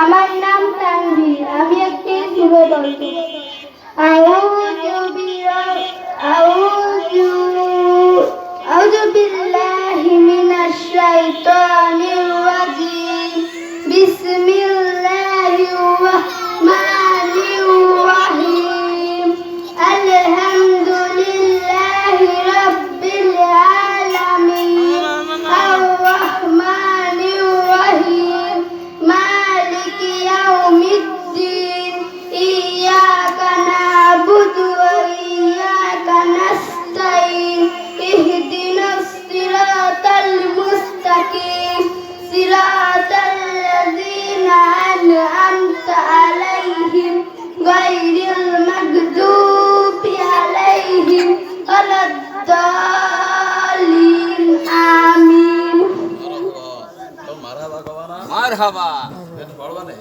আমার নাম তানভীর আমি একটি যুব বলব আউযু আউযু আউযু বিল্লাহি মিনাশ শাইতানির ওয়ালাদ-দাল্লিন আমিন। মারহাবা মারহাবা। পড়বা নেই